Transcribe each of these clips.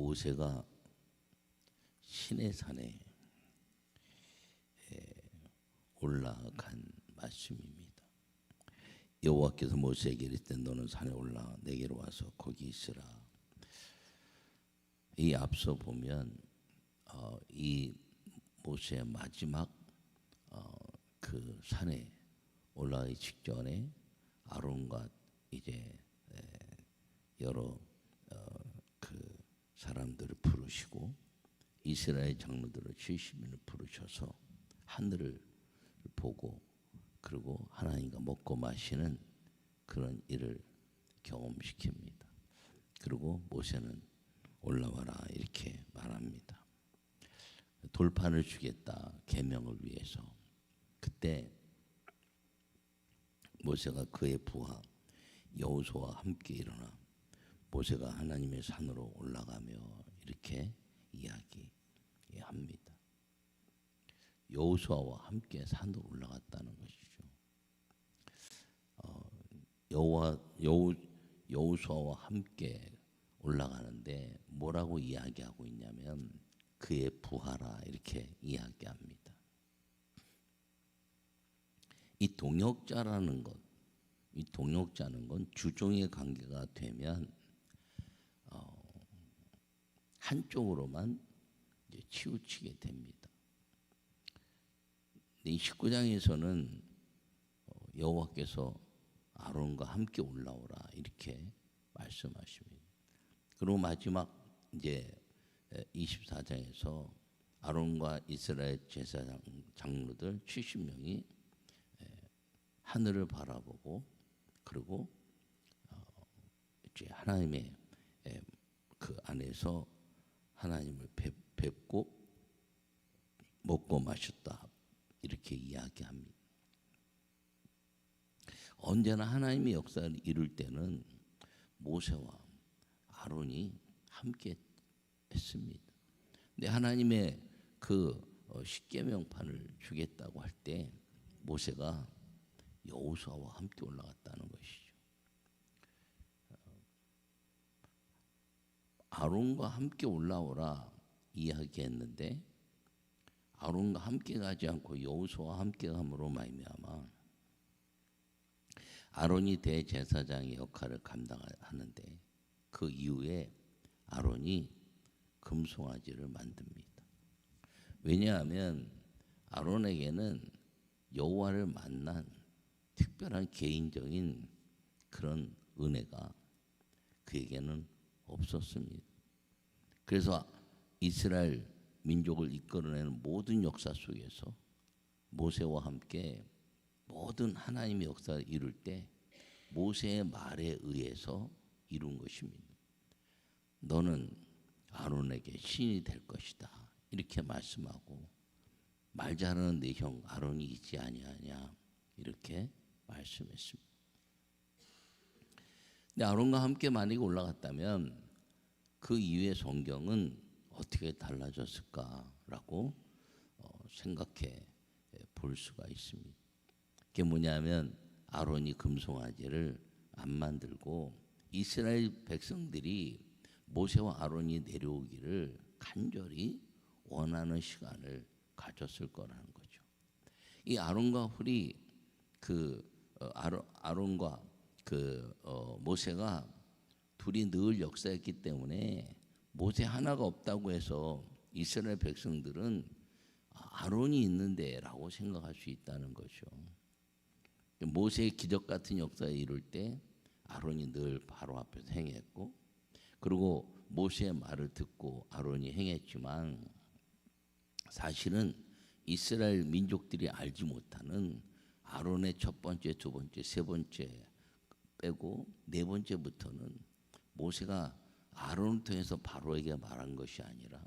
모세가 신의 산에 에, 올라간 말씀입니다. 여호와께서 모세에게 이르되 너는 산에 올라 내게로 와서 거기 있으라. 이 앞서 보면 어, 이 모세의 마지막 어, 그 산에 올라가기 직전에 아론과 이제 에, 여러 사람들을 부르시고 이스라엘 장로들을 70인을 부르셔서 하늘을 보고 그리고 하나님과 먹고 마시는 그런 일을 경험시킵니다. 그리고 모세는 올라와라 이렇게 말합니다. 돌판을 주겠다 계명을 위해서 그때 모세가 그의 부하 여호수아와 함께 일어나 모세가 하나님의 산으로 올라가며 이렇게 이야기합니다. 여호수아와 함께 산으로 올라갔다는 것이죠. 어, 여호와 여호 여호수아와 함께 올라가는데 뭐라고 이야기하고 있냐면 그의 부하라 이렇게 이야기합니다. 이 동역자라는 것, 이 동역자는 건 주종의 관계가 되면 어, 한쪽으로만 치우치게 됩니다. 이 19장에서는 어, 여호와께서 아론과 함께 올라오라 이렇게 말씀하십니다. 그리고 마지막 이제 24장에서 아론과 이스라엘 제사장 장로들 70명이 하늘을 바라보고 그리고 어, 이제 하나님의 그 안에서 하나님을 뵙고 먹고 마셨다 이렇게 이야기합니다. 언제나 하나님의 역사를 이룰 때는 모세와 아론이 함께 했습니다. 근데 하나님의 그 어, 십계명판을 주겠다고 할 때 모세가 여호수아와 함께 올라갔다는 것이죠. 아론과 함께 올라오라 이야기했는데 아론과 함께 가지 않고 여호수아와 함께 감으로 말미암아 아론이 대제사장의 역할을 감당하는데 그 이후에 아론이 금송아지를 만듭니다. 왜냐하면 아론에게는 여호와를 만난 특별한 개인적인 그런 은혜가 그에게는 없었습니다. 그래서 이스라엘 민족을 이끌어내는 모든 역사 속에서 모세와 함께 모든 하나님의 역사를 이룰 때 모세의 말에 의해서 이룬 것입니다. 너는 아론에게 신이 될 것이다. 이렇게 말씀하고 말 잘하는 내 형 아론이 있지 아니하냐 이렇게 말씀했습니다. 근데 아론과 함께 만약에 올라갔다면 그 이후의 성경은 어떻게 달라졌을까라고 어, 생각해 볼 수가 있습니다. 그게 뭐냐면 아론이 금송아지를 안 만들고 이스라엘 백성들이 모세와 아론이 내려오기를 간절히 원하는 시간을 가졌을 거라는 거죠. 이 아론과 훌이 그 어, 아론과 그 어, 모세가 둘이 늘 역사했기 때문에 모세 하나가 없다고 해서 이스라엘 백성들은 아론이 있는데라고 생각할 수 있다는 거죠. 모세의 기적 같은 역사에 이룰 때 아론이 늘 바로 앞에서 행했고 그리고 모세의 말을 듣고 아론이 행했지만 사실은 이스라엘 민족들이 알지 못하는 아론의 첫 번째, 두 번째, 세 번째 빼고 네 번째부터는 모세가 아론을 통해서 바로에게 말한 것이 아니라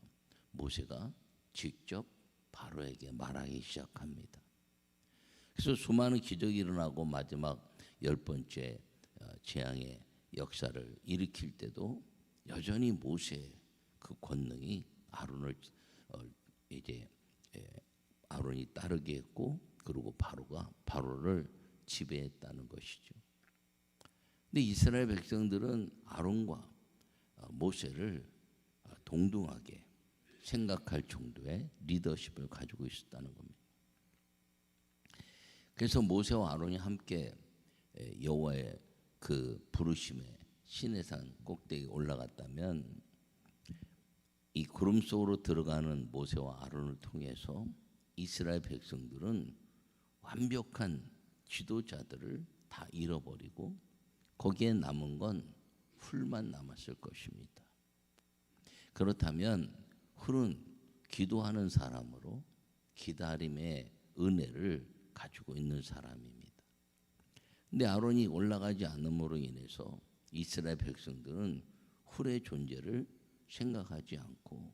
모세가 직접 바로에게 말하기 시작합니다. 그래서 수많은 기적이 일어나고 마지막 열 번째 어, 재앙의 역사를 일으킬 때도 여전히 모세의 그 권능이 아론을 어, 이제 아론이 따르게 했고 그리고 바로가 바로를 지배했다는 것이죠. 근데 이스라엘 백성들은 아론과 어, 모세를 동등하게 생각할 정도의 리더십을 가지고 있었다는 겁니다. 그래서 모세와 아론이 함께 에, 여호와의 그 부르심에 시내산 꼭대기 올라갔다면 이 구름 속으로 들어가는 모세와 아론을 통해서 이스라엘 백성들은 완벽한 지도자들을 다 잃어버리고 거기에 남은 건 훌만 남았을 것입니다. 그렇다면 훌은 기도하는 사람으로 기다림의 은혜를 가지고 있는 사람입니다. 근데 아론이 올라가지 않음으로 인해서 이스라엘 백성들은 훌의 존재를 생각하지 않고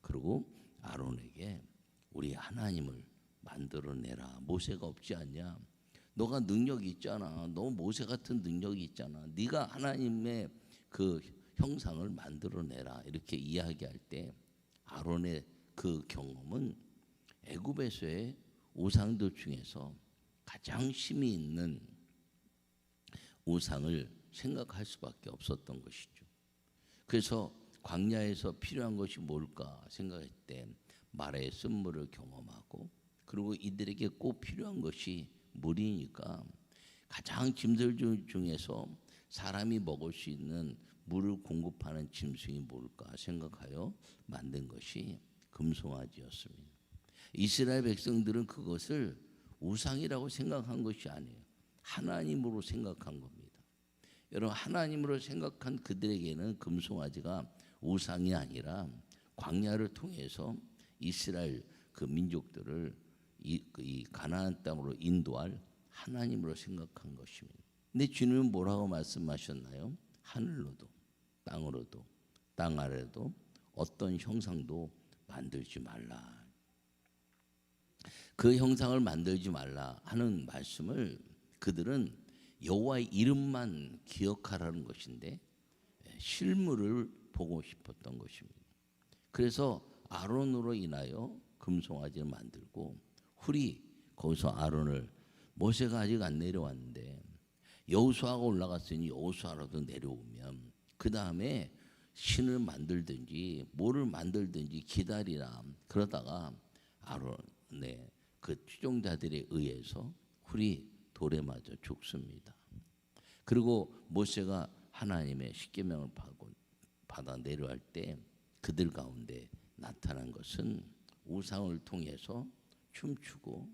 그리고 아론에게 우리 하나님을 만들어내라. 모세가 없지 않냐? 너가 능력이 있잖아. 너 모세 같은 능력이 있잖아. 네가 하나님의 그 형상을 만들어내라. 이렇게 이야기할 때 아론의 그 경험은 애굽에서의 우상들 중에서 가장 힘이 있는 우상을 생각할 수밖에 없었던 것이죠. 그래서 광야에서 필요한 것이 뭘까 생각할 때 말의 쓴물을 경험하고 그리고 이들에게 꼭 필요한 것이 물이니까 가장 짐승 중- 중에서 사람이 먹을 수 있는 물을 공급하는 짐승이 뭘까 생각하여 만든 것이 금송아지였습니다. 이스라엘 백성들은 그것을 우상이라고 생각한 것이 아니에요. 하나님으로 생각한 겁니다. 여러분 하나님으로 생각한 그들에게는 금송아지가 우상이 아니라 광야를 통해서 이스라엘 그 민족들을 이, 그이 가나안 땅으로 인도할 하나님으로 생각한 것입니다. 근데 주님은 뭐라고 말씀하셨나요? 하늘로도 땅으로도 땅 아래도 어떤 형상도 만들지 말라. 그 형상을 만들지 말라 하는 말씀을 그들은 여호와의 이름만 기억하라는 것인데 실물을 보고 싶었던 것입니다. 그래서 아론으로 인하여 금송아지를 만들고 훌이 거기서 아론을 모세가 아직 안 내려왔는데 여호수아가 올라갔으니 여호수아라도 내려오면 그 다음에 신을 만들든지 뭐를 만들든지 기다리라 그러다가 아론의 그 추종자들에 의해서 훌이 돌에 맞아 죽습니다. 그리고 모세가 하나님의 십계명을 받아 내려갈 때 그들 가운데 나타난 것은 우상을 통해서 춤추고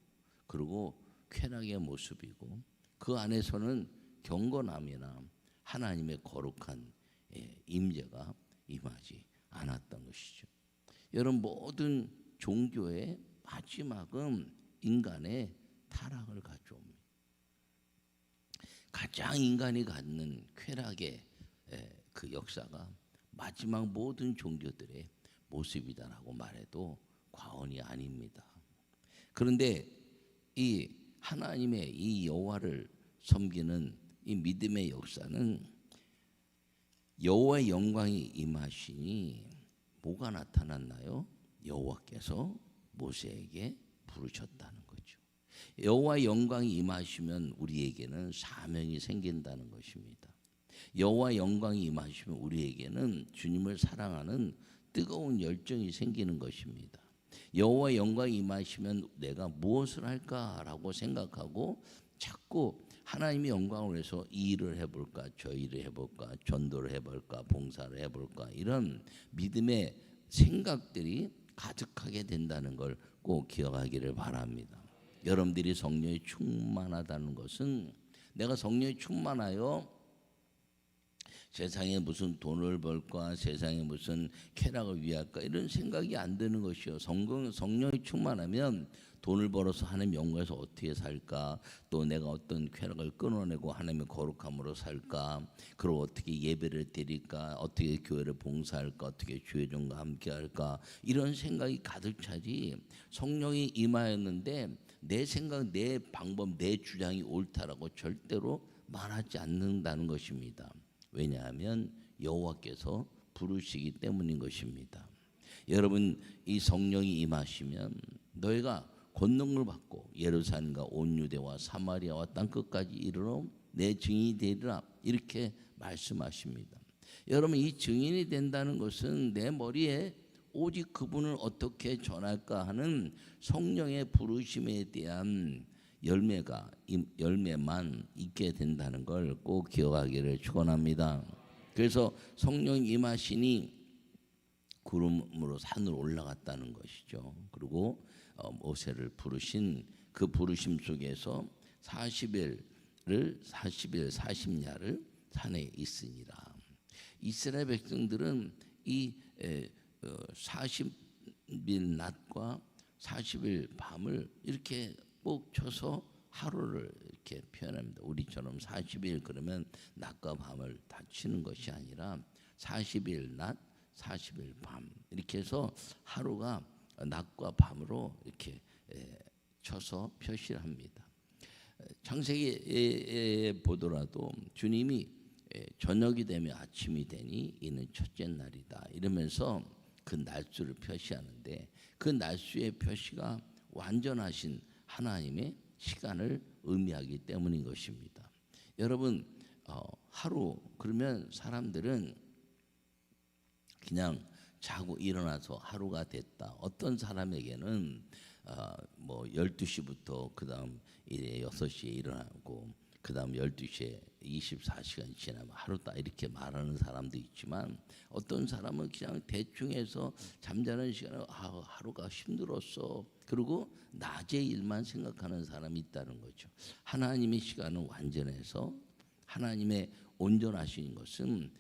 그리고 쾌락의 모습이고 그 안에서는 경건함이나 하나님의 거룩한 예, 임재가 임하지 않았던 것이죠. 여러분 모든 종교의 마지막은 인간의 타락을 가져옵니다. 가장 인간이 갖는 쾌락의 에, 그 역사가 마지막 모든 종교들의 모습이다라고 말해도 과언이 아닙니다. 그런데 이 하나님의 이 여호와를 섬기는 이 믿음의 역사는 여호와의 영광이 임하시니 뭐가 나타났나요? 여호와께서 모세에게 부르셨다는 거죠. 여호와의 영광이 임하시면 우리에게는 사명이 생긴다는 것입니다. 여호와 영광이 임하시면 우리에게는 주님을 사랑하는 뜨거운 열정이 생기는 것입니다. 여호와 영광이 임하시면 내가 무엇을 할까라고 생각하고 자꾸 하나님의 영광을 위해서 이 일을 해볼까, 저 일을 해볼까, 전도를 해볼까, 봉사를 해볼까 이런 믿음의 생각들이 가득하게 된다는 걸 꼭 기억하기를 바랍니다. 여러분들이 성령이 충만하다는 것은 내가 성령이 충만하여 세상에 무슨 돈을 벌까 세상에 무슨 쾌락을 위할까 이런 생각이 안 드는 것이요. 성경 성령이 충만하면 돈을 벌어서 하나님 영광에서 어떻게 살까? 또 내가 어떤 쾌락을 끊어내고 하나님의 거룩함으로 살까? 그리고 어떻게 예배를 드릴까? 어떻게 교회를 봉사할까? 어떻게 주의종과 함께할까? 이런 생각이 가득 차지 성령이 임하였는데 내 생각 내 방법 내 주장이 옳다라고 절대로 말하지 않는다는 것입니다. 왜냐하면 여호와께서 부르시기 때문인 것입니다. 여러분 이 성령이 임하시면 너희가 권능을 받고 예루살렘과 온 유대와 사마리아와 땅 끝까지 이르러 내 증인이 되리라 이렇게 말씀하십니다. 여러분 이 증인이 된다는 것은 내 머리에 오직 그분을 어떻게 전할까 하는 성령의 부르심에 대한 열매가 이- 열매만 있게 된다는 걸 꼭 기억하기를 축원합니다. 그래서 성령 임하시니 구름으로 산으로 올라갔다는 것이죠. 그리고 어, 모세를 부르신 그 부르심 속에서 40일을 40일 40야를 산에 있으니라. 이스라엘 백성들은 이 에, 어, 40일 낮과 40일 밤을 이렇게 꼭 쳐서 하루를 이렇게 표현합니다. 우리처럼 40일 그러면 낮과 밤을 다 치는 것이 아니라 40일 낮, 40일 밤 이렇게 해서 하루가 낮과 밤으로 이렇게 에, 쳐서 표시를 합니다. 창세기에 보더라도 주님이 에, 저녁이 되면 아침이 되니 이는 첫째 날이다 이러면서 그 날수를 표시하는데 그 날수의 표시가 완전하신 하나님의 시간을 의미하기 때문인 것입니다. 여러분 어, 하루 그러면 사람들은 그냥 자고 일어나서 하루가 됐다. 어떤 사람에게는 어, 뭐 12시부터 그다음 이래 6시에 일어나고 그 다음 12시에 24시간 지나면 하루다 이렇게 말하는 사람도 있지만 어떤 사람은 그냥 대충 해서 잠자는 시간에 아, 하루가 힘들었어. 그리고 낮의 일만 생각하는 사람이 있다는 거죠. 하나님의 시간은 완전해서 하나님의 온전하신 것은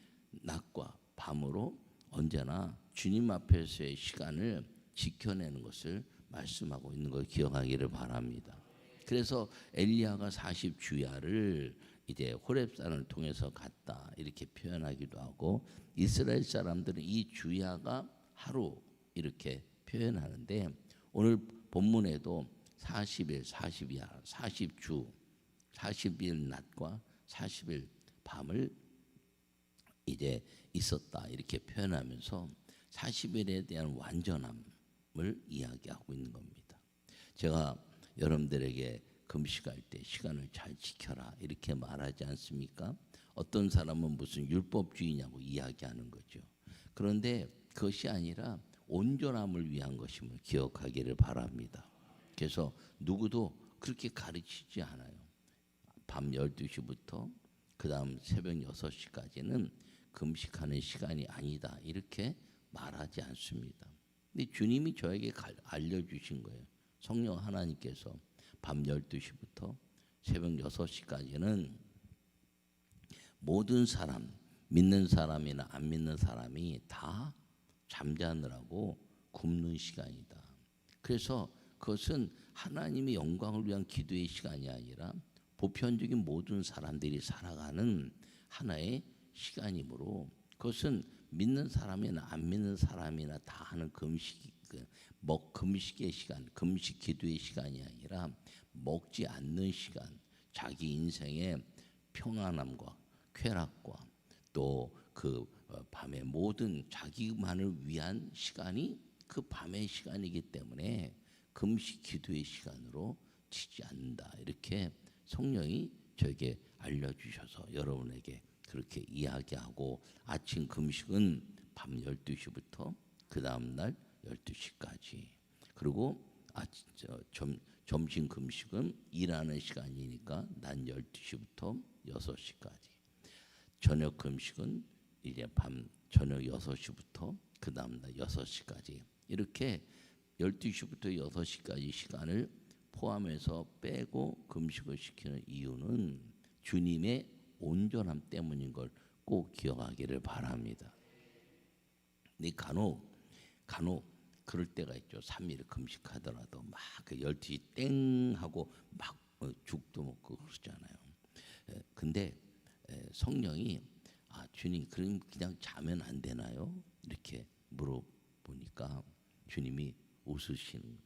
낮과 밤으로 언제나 주님 앞에서의 시간을 지켜내는 것을 말씀하고 있는 걸 기억하기를 바랍니다. 그래서 엘리야가 40주야를 이제 호렙산을 통해서 갔다 이렇게 표현하기도 하고 이스라엘 사람들은 이 주야가 하루 이렇게 표현하는데 오늘 본문에도 40일, 40야, 40주, 40일 낮과 40일 밤을 이제 있었다 이렇게 표현하면서 40일에 대한 완전함을 이야기하고 있는 겁니다. 제가 여러분들에게 금식할 때 시간을 잘 지켜라 이렇게 말하지 않습니까? 어떤 사람은 무슨 율법주의냐고 이야기하는 거죠. 그런데 그것이 아니라 온전함을 위한 것임을 기억하기를 바랍니다. 그래서 누구도 그렇게 가르치지 않아요. 밤 12시부터 그다음 새벽 6시까지는 금식하는 시간이 아니다. 이렇게 말하지 않습니다. 근데 주님이 저에게 알려 주신 거예요. 성령 하나님께서 밤 12시부터 새벽 6시까지는 모든 사람, 믿는 사람이나 안 믿는 사람이 다 잠자느라고 굶는 시간이다. 그래서 그것은 하나님의 영광을 위한 기도의 시간이 아니라 보편적인 모든 사람들이 살아가는 하나의 시간이므로 그것은 믿는 사람이나 안 믿는 사람이나 다 하는 금식 먹 금식의 시간, 금식 기도의 시간이 아니라 먹지 않는 시간, 자기 인생의 평안함과 쾌락과 또 그 밤의 모든 자기만을 위한 시간이 그 밤의 시간이기 때문에 금식 기도의 시간으로 치지 않는다. 이렇게 성령이 저에게 알려주셔서 여러분에게 그렇게 이야기하고 아침 금식은 밤 12시부터 그 다음날 12시까지. 그리고 아침 점, 점심 금식은 일하는 시간이니까 낮 12시부터 6시까지. 저녁 금식은 이제 밤 저녁 6시부터 그 다음날 6시까지. 이렇게 12시부터 6시까지 시간을 포함해서 빼고 금식을 시키는 이유는 주님의 온전함 때문인 걸 꼭 기억하기를 바랍니다. 네 간혹 간혹 그럴 때가 있죠. 3일 금식하더라도 막그 12시 땡 하고 막 어, 죽도 먹고 그러잖아요. 근데 성령이 아 주님 그럼 그냥 자면 안 되나요? 이렇게 물어보니까 주님이 웃으시는.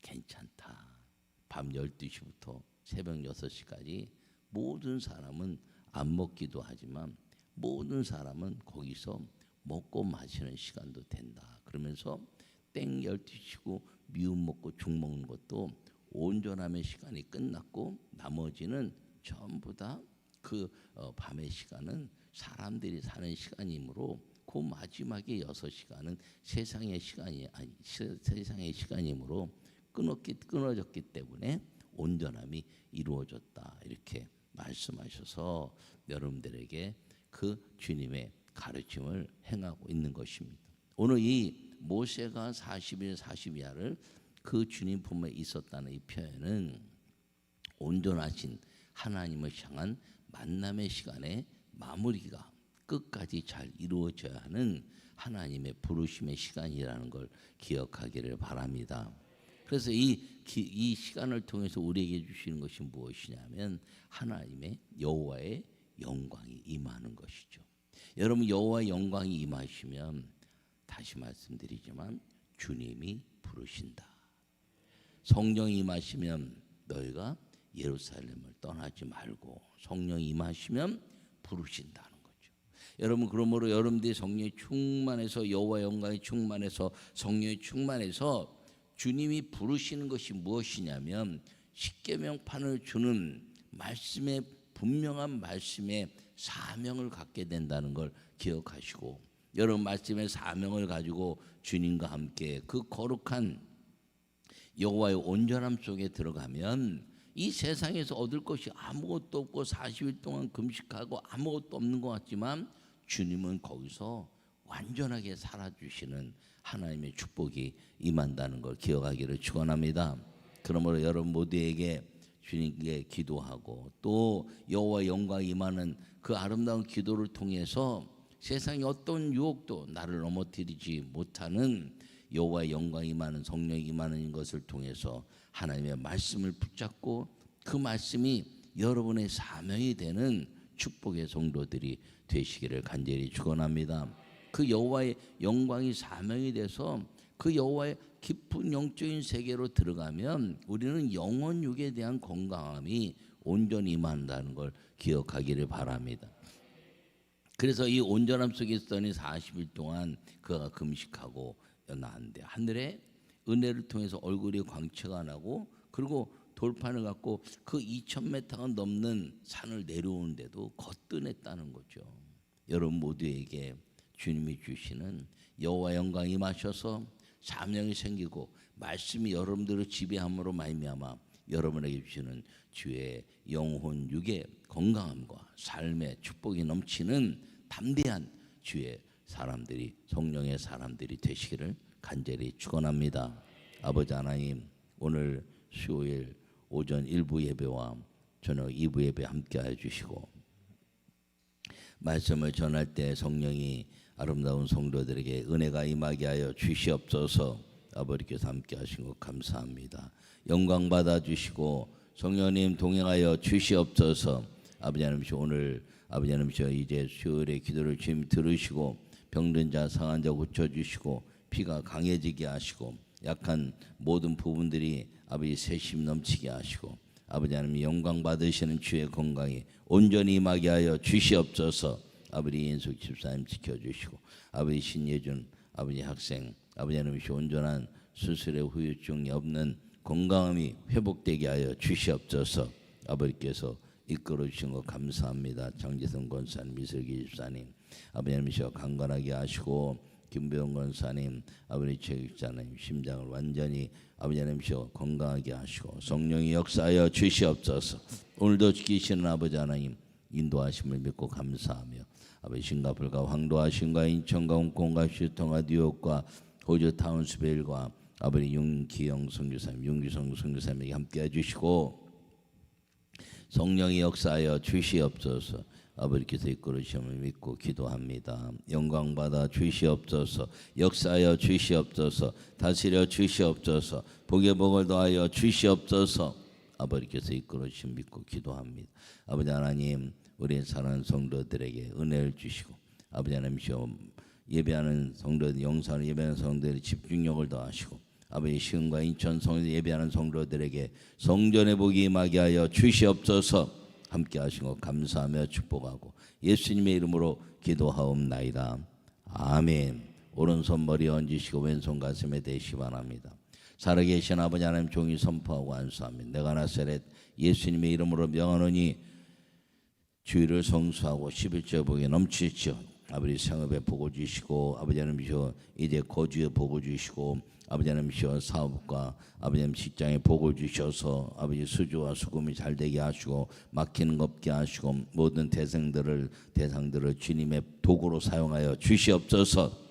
괜찮다. 밤 12시부터 새벽 6시까지 모든 사람은 안 먹기도 하지만 모든 사람은 거기서 먹고 마시는 시간도 된다. 그러면서 땡 12시고 미움 먹고 죽 먹는 것도 온전함의 시간이 끝났고 나머지는 전부 다그 어, 밤의 시간은 사람들이 사는 시간이므로 그 마지막에 여섯 시간은 세상의 시간이 아니 세- 세상의 시간이므로 끊었기 끊어졌기 때문에 온전함이 이루어졌다 이렇게 말씀하셔서 여러분들에게 그 주님의 가르침을 행하고 있는 것입니다. 오늘 이 모세가 40일 40야를 그 주님 품에 있었다는 이 표현은 온전하신 하나님을 향한 만남의 시간에 마무리가 끝까지 잘 이루어져야 하는 하나님의 부르심의 시간이라는 걸 기억하기를 바랍니다. 그래서 이, 기- 이 시간을 통해서 우리에게 주시는 것이 무엇이냐면 하나님의 여호와의 영광이 임하는 것이죠. 여러분 여호와의 영광이 임하시면 다시 말씀드리지만 주님이 부르신다. 성령이 임하시면 너희가 예루살렘을 떠나지 말고 성령이 임하시면 부르신다는 거죠. 여러분 그러므로 여러분들이 성령이 충만해서 여호와 영광이 충만해서 성령이 충만해서 주님이 부르시는 것이 무엇이냐면 십계명판을 주는 말씀의 분명한 말씀에 사명을 갖게 된다는 걸 기억하시고 여러분 말씀의 사명을 가지고 주님과 함께 그 거룩한 여호와의 온전함 속에 들어가면 이 세상에서 얻을 것이 아무것도 없고 40일 동안 금식하고 아무것도 없는 것 같지만 주님은 거기서 완전하게 살아주시는 하나님의 축복이 임한다는 걸 기억하기를 축원합니다. 그러므로 여러분 모두에게 주님께 기도하고 또 여호와 영광이 임하는 그 아름다운 기도를 통해서 세상의 어떤 유혹도 나를 넘어뜨리지 못하는 여호와의 영광이 임하는 성령이 임하는 것을 통해서 하나님의 말씀을 붙잡고 그 말씀이 여러분의 사명이 되는 축복의 성도들이 되시기를 간절히 축원합니다. 그 여호와의 영광이 사명이 돼서 그 여호와의 깊은 영적인 세계로 들어가면 우리는 영원 육에 대한 건강함이 온전히 임한다는 걸 기억하기를 바랍니다. 그래서 이 온전함 속에 있더니 40일 동안 그가 금식하고 나는데 하늘에 은혜를 통해서 얼굴이 광채가 나고 그리고 돌판을 갖고 그 2,000m가 넘는 산을 내려오는데도 거뜬했다는 거죠. 여러분 모두에게 주님이 주시는 여호와 영광이 임하셔서 사명이 생기고 말씀이 여러분들을 지배함으로 말미암아 여러분에게 주시는 주의 영혼 육의 건강함과 삶의 축복이 넘치는 담대한 주의 사람들이 성령의 사람들이 되시기를 간절히 축원합니다. 아버지 하나님 오늘 수요일 오전 1부 예배와 저녁 2부 예배 함께 해 주시고 말씀을 전할 때 성령이 아름다운 성도들에게 은혜가 임하게 하여 주시옵소서 아버지께서 함께 하신 것 감사합니다. 영광 받아 주시고 성령님 동행하여 주시옵소서 아버지 하나님께 오늘 아버지 하나님께 이제 수요일의 기도를 주님 들으시고 병든 자 상한 자 고쳐 주시고 피가 강해지게 하시고 약한 모든 부분들이 아버지 세심 넘치게 하시고 아버지 하나님 영광 받으시는 주의 건강이 온전히 임하게 하여 주시옵소서 아버지 인숙 집사님 지켜주시고 아버지 신예준 아버지 학생 아버지 하나님 온전한 수술의 후유증이 없는 건강함이 회복되게 하여 주시옵소서. 아버지께서 이끌어 주신 것 감사합니다. 장지성 권사님 이슬기 집사님 아버지 하나님 강건하게 하시고 김배영 권사님 아버지 최육자님 심장을 완전히 아버지 하나님이여 건강하게 하시고 성령이 역사하여 주시옵소서. 오늘도 지키시는 아버지 하나님 인도하심을 믿고 감사하며 아버지 싱가폴과 황도하신과 인천과 홍콩과 슈통과 뉴욕과 호주 타운스베일과 아버지 윤기영 성교사님 윤기성 성교사님에게 함께 해 주시고 성령이 역사하여 주시옵소서 아버지께서 이끌어 주심을 믿고 기도합니다. 영광 받아 주시옵소서. 역사하여 주시옵소서. 다스려 주시옵소서. 복의 복을 더하여 주시옵소서. 아버지께서 이끌어 주심 믿고 기도합니다. 아버지 하나님, 우리 사랑하는 성도들에게 은혜를 주시고 아버지 하나님이시여 예배하는 성도들 영상을 예배하는 성도들의 집중력을 더하시고 아버지 시흥과 인천 성도 예배하는 성도들에게 성전의 복이 임하게 하여 주시옵소서. 함께 것 감사하며 축복하고 예수님의 이름으로 기도하옵나이다. 아멘. 오른손 머리 얹으시고 왼손 가슴에 대시 바랍니다. 살아계신 아버지 하나님 종이 선포하고 안수합니다. 내가 나사렛 예수님의 이름으로 명하노니 주의를 성수하고 11절 복에 넘치시오. 아버지 생업에 복을 주시고 아버지 하나님이시여 이제 거주에 복을 주시고 아버지 하나님이시여 사업과 아버지 하나님 직장에 복을 주셔서 아버지 수주와 수금이 잘 되게 하시고 막히는 것 없게 하시고 모든 대상들을 대상들을 주님의 도구로 사용하여 주시옵소서.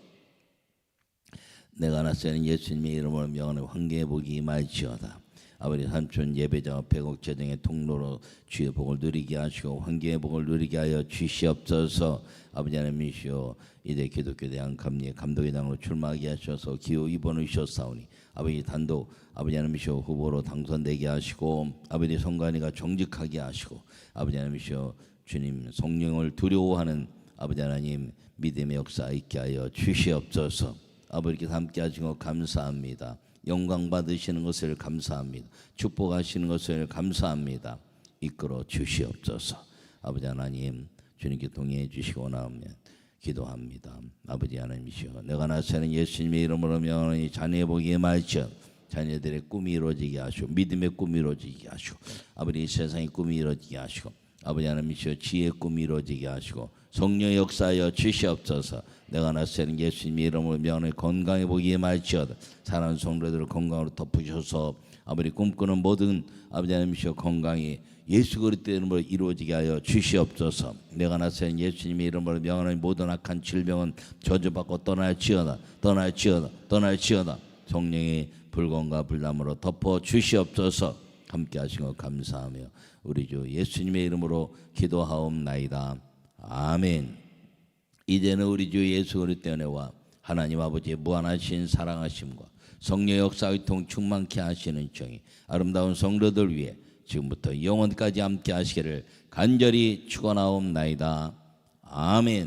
내가 나서는 예수님의 이름으로 명하는 황계의 복이 임할지어다. 아버지 삼촌 예배자와 백옥 재정의 통로로 주의 복을 누리게 하시고 황계의 복을 누리게 하여 주시옵소서. 아버지 하나님이시여 이대 기독교 대한 감리의 감독의 당으로 출마하게 하셔서 기호 2번을 주셨사오니 아버지 단독 아버지 하나님이시여 후보로 당선되게 하시고 아버지 성관이가 정직하게 하시고 아버지 하나님이시여 주님 성령을 두려워하는 아버지 하나님 믿음의 역사 있게 하여 주시옵소서. 아버지께서 함께 하신 것 감사합니다. 영광 받으시는 것을 감사합니다. 축복하시는 것을 감사합니다. 이끌어 주시옵소서. 아버지 하나님 주님께 동행해 주시고 나오면 기도합니다. 아버지 하나님이시여 내가 나서는 예수님의 이름으로 명하니 자녀의 복이 말지어 자녀들의 꿈이 이루어지게 하시고 믿음의 꿈이 이루어지게 하시고 아버지 세상의 꿈이 이루어지게 하시고 아버지 하나님이시여 지혜의 꿈이 이루어지게 하시고 성령의 역사하여 주시옵소서 내가 나서는 예수님의 이름으로 명하니 건강의 복이 말지어다 사랑하는 성도들을 건강으로 덮으셔서 아버지 꿈꾸는 모든 아버지 하나님이시여 건강이 예수 그리스도의 이름으로 이루어지게 하여 주시옵소서. 내가 나서는 예수님의 이름으로 명하는 모든 악한 질병은 저주받고 떠날지어다. 떠날지어다. 떠날지어다. 성령의 불건과 불남으로 덮어 주시옵소서. 함께 하신 것 감사하며 우리 주 예수님의 이름으로 기도하옵나이다. 아멘. 이제는 우리 주 예수 그리스도의 은혜와 하나님 아버지의 무한하신 사랑하심과 성령 역사의 통 충만케 하시는 정이 아름다운 성도들 위해 지금부터 영원까지 함께 하시기를 간절히 축원하옵나이다. 아멘.